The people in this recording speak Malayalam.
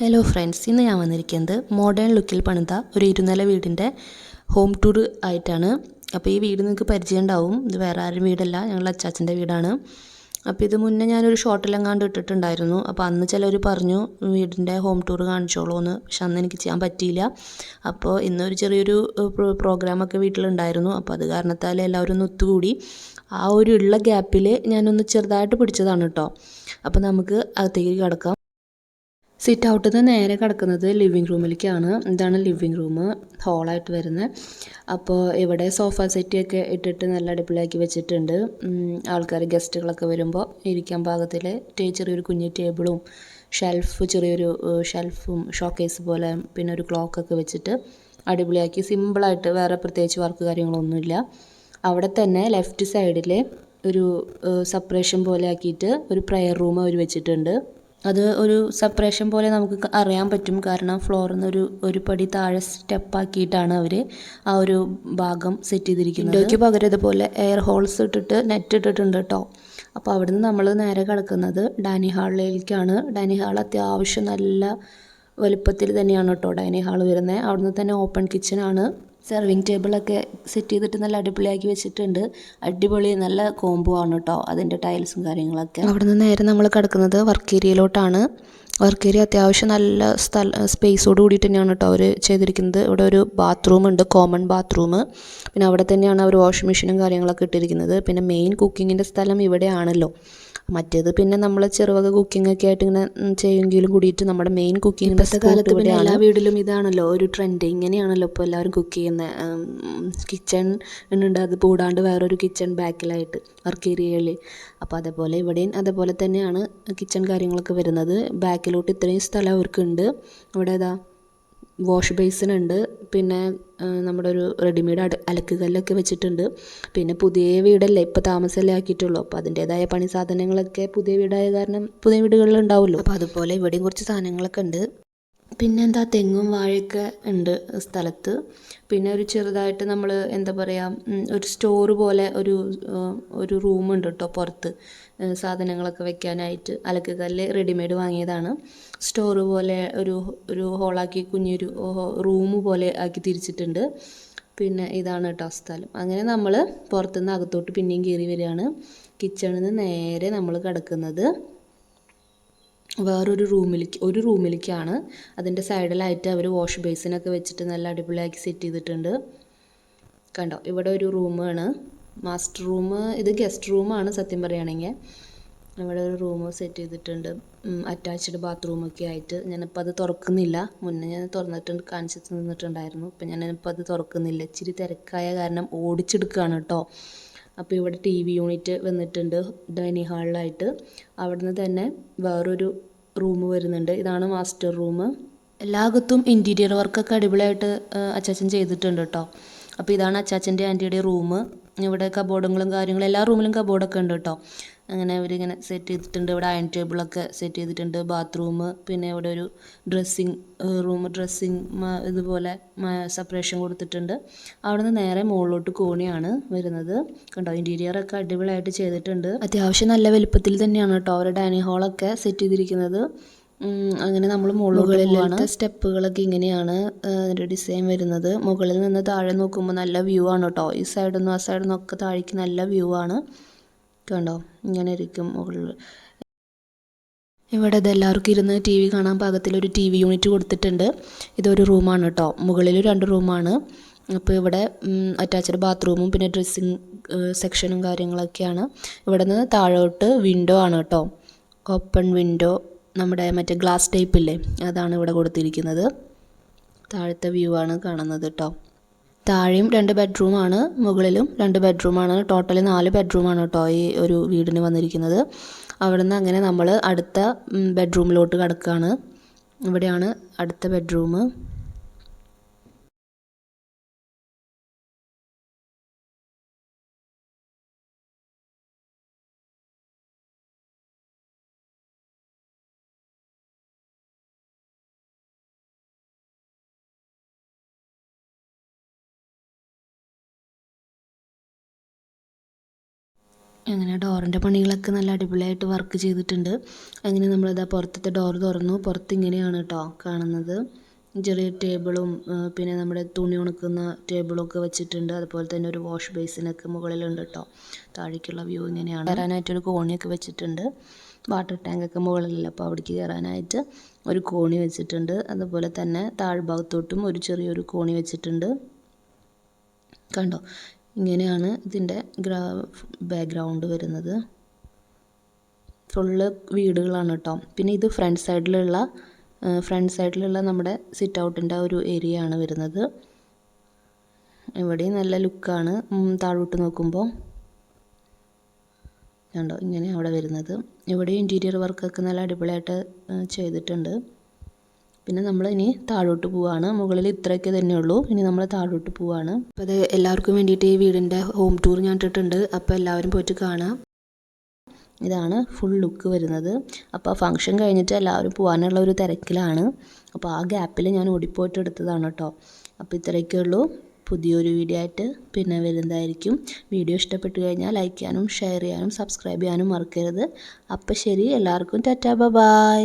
ഹലോ ഫ്രണ്ട്സ് ഇന്ന് ഞാൻ വന്നിരിക്കുന്നത് മോഡേൺ ലുക്കിൽ പണിത ഒരു ഇരുനില വീടിന്റെ ഹോം ടൂർ ആയിട്ടാണ്. അപ്പോൾ ഈ വീട് നിങ്ങൾക്ക് പരിചയം ഉണ്ടാവും. ഇത് വേറെ ആരും വീടല്ല ഞങ്ങളുടെ അച്ചാച്ചന്റെ വീടാണ്. അപ്പോൾ ഇത് മുന്നേ ഞാനൊരു ഷോർട്ടിലെങ്ങാണ്ട് ഇട്ടിട്ടുണ്ടായിരുന്നു. അപ്പോൾ അന്ന് ചിലർ പറഞ്ഞു വീടിന്റെ ഹോം ടൂർ കാണിച്ചോളൂ എന്ന്. പക്ഷെ അന്ന് എനിക്ക് ചെയ്യാൻ പറ്റിയില്ല. അപ്പോൾ ഇന്നൊരു ചെറിയൊരു പ്രോ- പ്രോഗ്രാമൊക്കെ വീട്ടിലുണ്ടായിരുന്നു. അപ്പോൾ അത് കാരണത്താൽ എല്ലാവരും ഒന്ന് ഒത്തുകൂടി. ആ ഒരു ഉള്ള ഗ്യാപ്പിൽ ഞാനൊന്ന് ചെറുതായിട്ട് പിടിച്ചതാണ് കേട്ടോ. അപ്പോൾ നമുക്ക് അകത്തേക്ക് കിടക്കാം. സിറ്റ് ഔട്ടിൽ നിന്ന് നേരെ കിടക്കുന്നത് ലിവിങ് റൂമിലേക്കാണ് ഇതാണ് ലിവിങ് റൂം ഹോളായിട്ട് വരുന്നത് അപ്പോൾ ഇവിടെ സോഫ സെറ്റൊക്കെ ഇട്ടിട്ട് നല്ല അടിപൊളിയാക്കി വെച്ചിട്ടുണ്ട്. ആൾക്കാർ ഗസ്റ്റുകളൊക്കെ വരുമ്പോൾ ഇരിക്കാൻ പാകത്തിൽ ചെറിയൊരു കുഞ്ഞു ടേബിളും ഷെൽഫ് ചെറിയൊരു ഷെൽഫും ഷോക്കേസ് പോലെ പിന്നെ ഒരു ക്ലോക്കൊക്കെ വെച്ചിട്ട് അടിപൊളിയാക്കി സിമ്പിളായിട്ട് വേറെ പ്രത്യേകിച്ച് വർക്ക് കാര്യങ്ങളൊന്നുമില്ല. അവിടെ തന്നെ ലെഫ്റ്റ് സൈഡിൽ ഒരു സെപ്പറേഷൻ പോലെ ആക്കിയിട്ട് ഒരു പ്രെയർ റൂം അവർ വെച്ചിട്ടുണ്ട്. അത് ഒരു സെപ്പറേഷൻ പോലെ നമുക്ക് അറിയാൻ പറ്റും. കാരണം ഫ്ലോറിൽ നിന്ന് ഒരു ഒരു പടി താഴെ സ്റ്റെപ്പ് ആക്കിയിട്ടാണ് അവർ ആ ഒരു ഭാഗം സെറ്റ് ചെയ്തിരിക്കുന്നത്. വിൻഡോയ്ക്ക് പകരം ഇതുപോലെ എയർ ഹോൾസ് ഇട്ടിട്ട് നെറ്റ് ഇട്ടിട്ടുണ്ട് കേട്ടോ അപ്പോൾ അവിടുന്ന് നമ്മൾ നേരെ കിടക്കുന്നത് ഡാനി ഹാളിലേക്കാണ്. ഡാനി ഹാൾ അത്യാവശ്യം നല്ല വലുപ്പത്തിൽ തന്നെയാണ് കേട്ടോ ഡൈനിങ് ഹാൾ വരുന്നത് അവിടുന്ന് തന്നെ ഓപ്പൺ കിച്ചണാണ് സെർവിങ് ടേബിളൊക്കെ സെറ്റ് ചെയ്തിട്ട് നല്ല അടിപൊളിയാക്കി വെച്ചിട്ടുണ്ട്. അടിപൊളി നല്ല കോംബോ ആണ് കേട്ടോ അതിന്റെ ടൈൽസും കാര്യങ്ങളൊക്കെ. അവിടെ നിന്ന് നേരെ നമ്മൾ കിടക്കുന്നത് വർക്ക് ഏരിയയിലോട്ടാണ് വർക്ക് ഏരിയ അത്യാവശ്യം നല്ല സ്ഥല സ്പേസോട് കൂടിയിട്ട് തന്നെയാണ് കേട്ടോ അവർ ചെയ്തിരിക്കുന്നത്. ഇവിടെ ഒരു ബാത്റൂം ഉണ്ട് കോമൺ ബാത്റൂം പിന്നെ അവിടെ തന്നെയാണ് അവർ വാഷിംഗ് മെഷീനും കാര്യങ്ങളൊക്കെ ഇട്ടിരിക്കുന്നത്. പിന്നെ മെയിൻ കുക്കിങ്ങിന്റെ സ്ഥലം ഇവിടെയാണല്ലോ. മറ്റേത് പിന്നെ നമ്മൾ ചെറുവക കുക്കിംഗ് ഒക്കെ ആയിട്ട് ഇങ്ങനെ ചെയ്യുമെങ്കിലും കൂടിയിട്ട് നമ്മുടെ മെയിൻ കുക്കിംഗ് ഇപ്പോഴത്തെ കാലത്ത് പിന്നെ എല്ലാ വീട്ടിലും ഇതാണല്ലോ ഒരു ട്രെൻഡ് ഇങ്ങനെയാണല്ലോ ഇപ്പോൾ എല്ലാവരും കുക്ക് ചെയ്യുന്നത് കിച്ചൺ ഉണ്ട് അത് കൂടാണ്ട് വേറൊരു കിച്ചൺ ബാക്കിലായിട്ട് വർക്ക് ഏരിയയിൽ അപ്പോൾ അതേപോലെ ഇവിടെയും അതേപോലെ തന്നെയാണ് കിച്ചൺ കാര്യങ്ങളൊക്കെ വരുന്നത്. ബാക്കിലോട്ട് ഇത്രയും സ്ഥലം അവർക്കുണ്ട്. അവിടെ ഇതാ വാഷ് ബേസിൻ ഉണ്ട്. പിന്നെ നമ്മുടെ ഒരു റെഡിമെയ്ഡ് അട അലക്ക് കല്ലൊക്കെ വെച്ചിട്ടുണ്ട്. പിന്നെ പുതിയ വീടല്ലേ ഇപ്പോൾ താമസമല്ലേ ആക്കിയിട്ടുള്ളൂ. അപ്പോൾ അതിന്റേതായ പണി സാധനങ്ങളൊക്കെ പുതിയ വീടായ കാരണം പുതിയ വീടുകളിൽ ഉണ്ടാവുമല്ലോ. അപ്പോൾ അതുപോലെ ഇവിടെയും കുറച്ച് സാധനങ്ങളൊക്കെ ഉണ്ട്. പിന്നെ എന്താ തെങ്ങും വാഴയൊക്കെ ഉണ്ട് സ്ഥലത്ത്. പിന്നെ ഒരു ചെറുതായിട്ട് നമ്മൾ എന്താ പറയുക ഒരു സ്റ്റോർ പോലെ ഒരു ഒരു റൂമുണ്ട് കേട്ടോ പുറത്ത്. സാധനങ്ങളൊക്കെ വെക്കാനായിട്ട് അലക്ക് കല്ല് റെഡിമെയ്ഡ് വാങ്ങിയതാണ്. സ്റ്റോർ പോലെ ഒരു ഒരു ഹോളാക്കി കുഞ്ഞൊരു റൂം പോലെ ആക്കി തിരിച്ചിട്ടുണ്ട്. പിന്നെ ഇതാണ് കേട്ടോ സ്ഥലം. അങ്ങനെ നമ്മൾ പുറത്തുനിന്ന് അകത്തോട്ട് പിന്നെയും കയറി വരികയാണ് കിച്ചണിൽ നിന്ന് നേരെ നമ്മൾ കിടക്കുന്നത്. വേറൊരു റൂമിലേക്ക് ഒരു റൂമിലേക്കാണ് അതിന്റെ സൈഡിലായിട്ട് അവർ വാഷ് ബേസിനൊക്കെ വെച്ചിട്ട് നല്ല അടിപൊളിയാക്കി സെറ്റ് ചെയ്തിട്ടുണ്ട്. കണ്ടോ ഇവിടെ ഒരു റൂമാണ്. മാസ്റ്റർ റൂം ഇത് ഗസ്റ്റ് റൂമാണ് സത്യം പറയുകയാണെങ്കിൽ. ഇവിടെ ഒരു റൂം സെറ്റ് ചെയ്തിട്ടുണ്ട്. അറ്റാച്ച്ഡ് ബാത്റൂമൊക്കെ ആയിട്ട്. ഞാനിപ്പോൾ അത് തുറക്കുന്നില്ല. മുന്നേ ഞാൻ തുറന്നിട്ടുണ്ട് കാണിച്ചു നിന്നിട്ടുണ്ടായിരുന്നു ഇപ്പം ഞാനിപ്പോൾ അത് തുറക്കുന്നില്ല. ഇച്ചിരി തിരക്കായ കാരണം ഓടിച്ചെടുക്കുകയാണ് കേട്ടോ. അപ്പോൾ ഇവിടെ ടി വി യൂണിറ്റ് വന്നിട്ടുണ്ട് ഡൈനിങ് ഹാളിലായിട്ട്. അവിടുന്ന് തന്നെ വേറൊരു റൂം വരുന്നുണ്ട്. ഇതാണ് മാസ്റ്റർ റൂം. എല്ലാകത്തും ഇന്റീരിയർ വർക്കൊക്കെ അടിപൊളിയായിട്ട് അച്ചാച്ചൻ ചെയ്തിട്ടുണ്ട് കേട്ടോ അപ്പോൾ ഇതാണ് അച്ചാച്ചന്റെ ആന്റിയുടെ റൂം. ഇവിടെ കബോർഡുകളും കാര്യങ്ങളും എല്ലാ റൂമിലും കബോർഡൊക്കെ ഉണ്ട് കേട്ടോ അങ്ങനെ അവരിങ്ങനെ സെറ്റ് ചെയ്തിട്ടുണ്ട്. ഇവിടെ അയൺ ടേബിളൊക്കെ സെറ്റ് ചെയ്തിട്ടുണ്ട്. ബാത്റൂം പിന്നെ ഇവിടെ ഒരു ഡ്രസ്സിങ് റൂം ഡ്രസ്സിങ് ഇതുപോലെ സെപ്പറേഷൻ കൊടുത്തിട്ടുണ്ട്. അവിടെ നിന്ന് നേരെ മുകളിലോട്ട് കോണിയാണ് വരുന്നത്. കണ്ടോ ഇന്റീരിയറൊക്കെ അടിപൊളിയായിട്ട് ചെയ്തിട്ടുണ്ട്. അത്യാവശ്യം നല്ല വലുപ്പത്തിൽ തന്നെയാണ് കേട്ടോ അവരുടെ ഡൈനിങ് ഹാളൊക്കെ സെറ്റ് ചെയ്തിരിക്കുന്നത്. അങ്ങനെ നമ്മൾ മുകളിലത്തെ സ്റ്റെപ്പുകളൊക്കെ ഇങ്ങനെയാണ് അതിന്റെ ഡിസൈൻ വരുന്നത്. മുകളിൽ നിന്ന് താഴെ നോക്കുമ്പോൾ നല്ല വ്യൂ ആണ് കേട്ടോ ഈ സൈഡിൽ നിന്നും ആ സൈഡിൽ നിന്നൊക്കെ താഴേക്ക് നല്ല വ്യൂ ആണ്. കണ്ടോ ഇങ്ങനെ ഇരിക്കും മുകളിൽ. ഇവിടെ ഇത് എല്ലാവർക്കും ഇരുന്ന് ടി വി കാണാൻ പാകത്തിലൊരു ടി വി യൂണിറ്റ് കൊടുത്തിട്ടുണ്ട്. ഇതൊരു റൂമാണ് കേട്ടോ. മുകളിൽ രണ്ട് റൂമാണ്. അപ്പോൾ ഇവിടെ അറ്റാച്ച്ഡ് ബാത്റൂമും പിന്നെ ഡ്രസ്സിങ് സെക്ഷനും കാര്യങ്ങളൊക്കെയാണ്. ഇവിടെ നിന്ന് താഴോട്ട് വിൻഡോ ആണ് കേട്ടോ. ഓപ്പൺ വിൻഡോ നമ്മുടെ മറ്റേ ഗ്ലാസ് ടൈപ്പ് ഇല്ലേ? അതാണ് ഇവിടെ കൊടുത്തിരിക്കുന്നത്. താഴത്തെ വ്യൂ ആണ് കാണുന്നത് കേട്ടോ. താഴെയും രണ്ട് ബെഡ്റൂമാണ് മുകളിലും രണ്ട് ബെഡ്റൂമാണ് ടോട്ടലി നാല് ബെഡ്റൂമാണ് കേട്ടോ ഈ ഒരു വീടിന് വന്നിരിക്കുന്നത്. അവിടെ നിന്ന് അങ്ങനെ നമ്മൾ അടുത്ത ബെഡ്റൂമിലോട്ട് കടക്കുകയാണ് ഇവിടെയാണ് അടുത്ത ബെഡ്റൂം അങ്ങനെ ഡോറിന്റെ പണികളൊക്കെ നല്ല അടിപൊളിയായിട്ട് വർക്ക് ചെയ്തിട്ടുണ്ട്. അങ്ങനെ നമ്മളിതാ പുറത്തത്തെ ഡോർ തുറന്നു. പുറത്ത് ഇങ്ങനെയാണ് കേട്ടോ കാണുന്നത്. ചെറിയ ടേബിളും പിന്നെ നമ്മുടെ തുണി ഉണക്കുന്ന ടേബിളും ഒക്കെ വെച്ചിട്ടുണ്ട്. അതുപോലെ തന്നെ ഒരു വാഷ് ബേസിനൊക്കെ മുകളിലുണ്ട് കേട്ടോ താഴേക്കുള്ള വ്യൂ ഇങ്ങനെയാണ്. കയറാനായിട്ടൊരു കോണിയൊക്കെ വെച്ചിട്ടുണ്ട്. വാട്ടർ ടാങ്കൊക്കെ മുകളിലല്ല? അപ്പോൾ അവിടേക്ക് കയറാനായിട്ട് ഒരു കോണി വെച്ചിട്ടുണ്ട്. അതുപോലെ തന്നെ താഴ്ഭാഗത്തോട്ടും ഒരു ചെറിയൊരു കോണി വെച്ചിട്ടുണ്ട്. കണ്ടോ? ഇങ്ങനെയാണ് ഇതിന്റെ ഗ്രാ ബാക്ക്ഗ്രൗണ്ട് വരുന്നത്. ഫുള്ള് വീടുകളാണ് കേട്ടോ പിന്നെ ഇത് ഫ്രണ്ട് സൈഡിലുള്ള ഫ്രണ്ട് സൈഡിലുള്ള നമ്മുടെ സിറ്റ് ഔട്ടിന്റെ ഒരു ഏരിയ ആണ് വരുന്നത്. ഇവിടെയും നല്ല ലുക്കാണ് താഴോട്ട് നോക്കുമ്പോൾ കണ്ടോ? ഇങ്ങനെ അവിടെ വരുന്നത്. ഇവിടെ ഇന്റീരിയർ വർക്കൊക്കെ നല്ല അടിപൊളിയായിട്ട് ചെയ്തിട്ടുണ്ട്. പിന്നെ നമ്മൾ ഇനി താഴോട്ട് പോവാണ്. മുകളിൽ ഇത്രയൊക്കെ തന്നെ ഉള്ളൂ. ഇനി നമ്മൾ താഴോട്ട് പോവാണ്. അപ്പോൾ അത് എല്ലാവർക്കും വേണ്ടിയിട്ട് ഈ വീടിന്റെ ഹോം ടൂർ ഞാൻ ഇട്ടിട്ടുണ്ട്. അപ്പോൾ എല്ലാവരും പോയിട്ട് കാണാം. ഇതാണ് ഫുൾ ലുക്ക് വരുന്നത്. അപ്പോൾ ഫംഗ്ഷൻ കഴിഞ്ഞിട്ട് എല്ലാവരും പോകാനുള്ള ഒരു തിരക്കിലാണ്. അപ്പോൾ ആ ഗ്യാപ്പിൽ ഞാൻ ഓടിപ്പോയിട്ട് എടുത്തതാണ് കേട്ടോ. അപ്പോൾ ഇത്രയൊക്കെ ഉള്ളൂ. പുതിയൊരു വീഡിയോ ആയിട്ട് പിന്നെ വരുന്നതായിരിക്കും. വീഡിയോ ഇഷ്ടപ്പെട്ടു കഴിഞ്ഞാൽ ലൈക്ക് ചെയ്യാനും ഷെയർ ചെയ്യാനും സബ്സ്ക്രൈബ് ചെയ്യാനും മറക്കരുത്. അപ്പോൾ ശരി. എല്ലാവർക്കും ടാറ്റാ ബൈ